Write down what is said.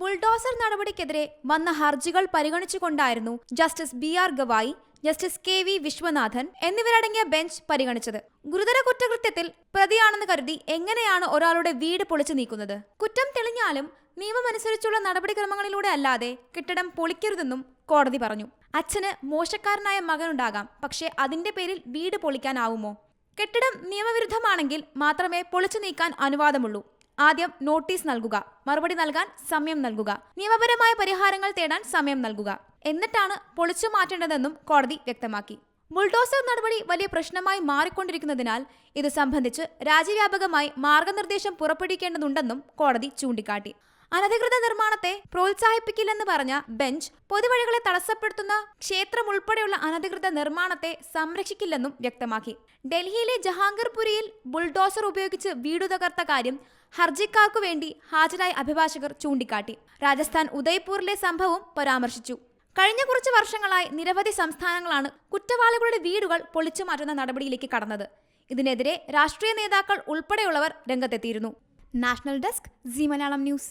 Bulldozer നടപടിക്കെതിരെ വന്ന ഹർജികൾ പരിഗണിച്ചുകൊണ്ടായിരുന്നു justice B R Gavai justice K V Viswanathan എന്നിവരടങ്ങിയ ബെഞ്ച് പരിഗണിച്ചത്. ഗുരുതര കുറ്റകൃത്യത്തിൽ പ്രതിയാണെന്ന് കരുതി എങ്ങനെയാണ് ഒരാളുടെ വീട് പൊളിച്ചു നീക്കുന്നത്? കുറ്റം തെളിഞ്ഞാലും നിയമമനുസരിച്ചുള്ള നടപടിക്രമങ്ങളിലൂടെ അല്ലാതെ കെട്ടിടം പൊളിക്കരുതെന്നും കോടതി പറഞ്ഞു. അച്ഛന് മോശക്കാരനായ മകനുണ്ടാകാം പക്ഷേ അതിന്റെ പേരിൽ വീട് പൊളിക്കാനാവുമോ? കെട്ടിടം നിയമവിരുദ്ധമാണെങ്കിൽ മാത്രമേ പൊളിച്ചു നീക്കാൻ അനുവാദമുള്ളൂ. ആദ്യം നോട്ടീസ് നൽകുക. മറുപടി നൽകാൻ സമയം നൽകുക. നിയമപരമായ പരിഹാരങ്ങൾ തേടാൻ സമയം നൽകുക. എന്നിട്ടാണ് പൊളിച്ചു മാറ്റേണ്ടതെന്നും കോടതി വ്യക്തമാക്കി. ബുൾഡോസർ നടപടി വലിയ പ്രശ്നമായി മാറിക്കൊണ്ടിരിക്കുന്നതിനാൽ ഇത് സംബന്ധിച്ച് രാജ്യവ്യാപകമായി മാർഗനിർദ്ദേശം പുറപ്പെടുവിക്കേണ്ടതുണ്ടെന്നും കോടതി ചൂണ്ടിക്കാട്ടി. അനധികൃത നിർമ്മാണത്തെ പ്രോത്സാഹിപ്പിക്കില്ലെന്ന് പറഞ്ഞ ബെഞ്ച് പൊതുവഴികളെ തടസ്സപ്പെടുത്തുന്ന ക്ഷേത്രം ഉൾപ്പെടെയുള്ള അനധികൃത നിർമ്മാണത്തെ സംരക്ഷിക്കില്ലെന്നും വ്യക്തമാക്കി. ഡൽഹിയിലെ ജഹാംഗീർപുരിയിൽ ബുൾഡോസർ ഉപയോഗിച്ച് വീടു തകർത്ത കാര്യം ഹർജിക്കാർക്കു വേണ്ടി ഹാജരായ അഭിഭാഷകർ ചൂണ്ടിക്കാട്ടി. രാജസ്ഥാൻ ഉദയ്പൂരിലെ സംഭവം പരാമർശിച്ചു. കഴിഞ്ഞ കുറച്ച് വർഷങ്ങളായി നിരവധി സംസ്ഥാനങ്ങളാണ് കുറ്റവാളികളുടെ വീടുകൾ പൊളിച്ചു മാറ്റുന്ന നടപടിയിലേക്ക് കടന്നത്. ഇതിനെതിരെ രാഷ്ട്രീയ നേതാക്കൾ ഉൾപ്പെടെയുള്ളവർ രംഗത്തെത്തിയിരുന്നു. National desk G Malayalam news.